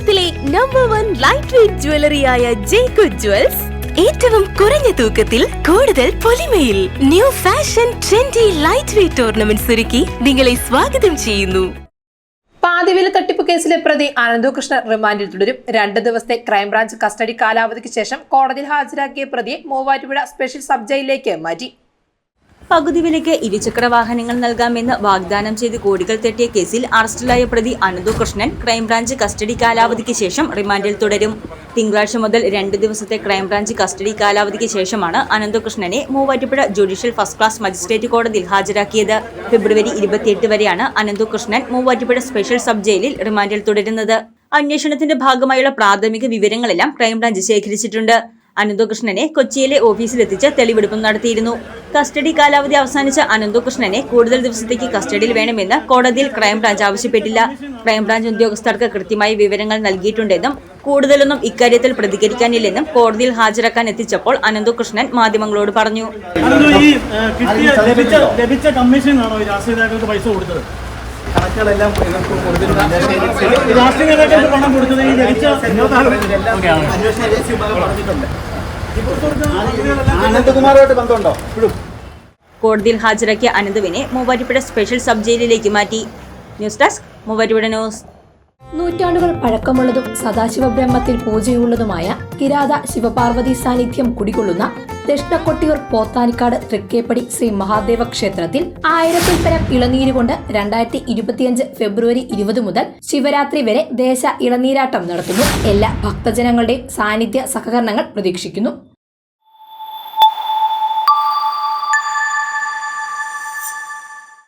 കേരളത്തിലെ number one light weight ജ്വല്ലറിയായ ജേക്കു jewels ഏറ്റവും കുറഞ്ഞ തൂക്കത്തിൽ കൂടുതൽ പൊലിമയിൽ new fashion trendy light weight ornaments ഒരുക്കി നിങ്ങളെ സ്വാഗതം ചെയ്യുന്നു. പാതിവില തട്ടിപ്പ് കേസിലെ പ്രതി അനന്തകൃഷ്ണൻ റിമാൻഡിൽ തുടരും. രണ്ട് ദിവസത്തെ ക്രൈംബ്രാഞ്ച് കസ്റ്റഡി കാലാവധിക്ക് ശേഷം കോടതിയിൽ ഹാജരാക്കിയ പ്രതിയെ മൂവാറ്റുപുഴ സ്പെഷ്യൽ സബ് ജയിലിലേക്ക് മാറ്റി. പകുതി വിലയ്ക്ക് ഇരുചക്ര വാഹനങ്ങൾ നൽകാമെന്ന് വാഗ്ദാനം ചെയ്ത് കോടികൾ തെറ്റിയ കേസിൽ അറസ്റ്റിലായ പ്രതി Ananthu Krishnan crime branch custody കാലാവധിക്ക് ശേഷം റിമാൻഡിൽ തുടരും. തിങ്കളാഴ്ച മുതൽ രണ്ട് ദിവസത്തെ ക്രൈംബ്രാഞ്ച് കസ്റ്റഡി കാലാവധിക്ക് ശേഷമാണ് അനന്തകൃഷ്ണനെ Muvattupuzha judicial first class magistrate കോടതിയിൽ ഹാജരാക്കിയത്. ഫെബ്രുവരി ഇരുപത്തിയെട്ട് വരെയാണ് അനന്തകൃഷ്ണൻ മൂവാറ്റുപുഴ സ്പെഷ്യൽ സബ് ജയിലിൽ റിമാൻഡിൽ തുടരുന്നത്. അന്വേഷണത്തിന്റെ ഭാഗമായുള്ള പ്രാഥമിക വിവരങ്ങളെല്ലാം ക്രൈംബ്രാഞ്ച് ശേഖരിച്ചിട്ടുണ്ട്. അനന്തകൃഷ്ണനെ കൊച്ചിയിലെ ഓഫീസിലെത്തിച്ച് തെളിവെടുപ്പ് നടത്തിയിരുന്നു. കസ്റ്റഡി കാലാവധി അവസാനിച്ച അനന്തകൃഷ്ണനെ കൂടുതൽ ദിവസത്തേക്ക് കസ്റ്റഡിയിൽ വേണമെന്ന് കോടതിയിൽ ക്രൈംബ്രാഞ്ച് ആവശ്യപ്പെട്ടില്ല. ക്രൈംബ്രാഞ്ച് ഉദ്യോഗസ്ഥർക്ക് കൃത്യമായി വിവരങ്ങൾ നൽകിയിട്ടുണ്ടെന്നും കൂടുതലൊന്നും ഇക്കാര്യത്തിൽ പ്രതികരിക്കാനില്ലെന്നും കോടതിയിൽ ഹാജരാക്കാൻ എത്തിച്ചപ്പോൾ അനന്തകൃഷ്ണൻ മാധ്യമങ്ങളോട് പറഞ്ഞു. ലഭിച്ച കമ്മീഷനാണോ രാഷ്ട്രീയ പൈസ കൊടുത്തത്? കണക്കുകളെല്ലാം ഇവർക്ക് കൊടുത്തിട്ടുണ്ട്. ഈ രാഷ്ട്രീയ നേതാക്കൾക്ക് പണം കൊടുത്തത് ബന്ധമുണ്ടോ? ഇപ്പോഴും കോടതിയിൽ ഹാജരാക്കിയ അനന്തുവിനെ മൂവാറ്റുപുഴ സ്പെഷ്യൽ സബ് ജയിലിലേക്ക് മാറ്റി. News desk Muvattupuzha news. നൂറ്റാണ്ടുകൾ പഴക്കമുള്ളതും സദാശിവ ബ്രഹ്മത്തിൽ പൂജയുള്ളതുമായ കിരാത ശിവപാർവതി സാന്നിധ്യം കുടികൊള്ളുന്ന ദക്ഷിണക്കൊട്ടിയൂർ പോത്താനിക്കാട് തൃക്കേപ്പടി ശ്രീ മഹാദേവ ക്ഷേത്രത്തിൽ ആയിരത്തിൽ പരം ഇളനീര് കൊണ്ട് രണ്ടായിരത്തി ഇരുപത്തിയഞ്ച് ഫെബ്രുവരി ഇരുപത് മുതൽ ശിവരാത്രി വരെ ദേശ ഇളനീരാട്ടം നടത്തുന്നു. എല്ലാ ഭക്തജനങ്ങളുടെയും സാന്നിധ്യ സഹകരണങ്ങൾ പ്രതീക്ഷിക്കുന്നു.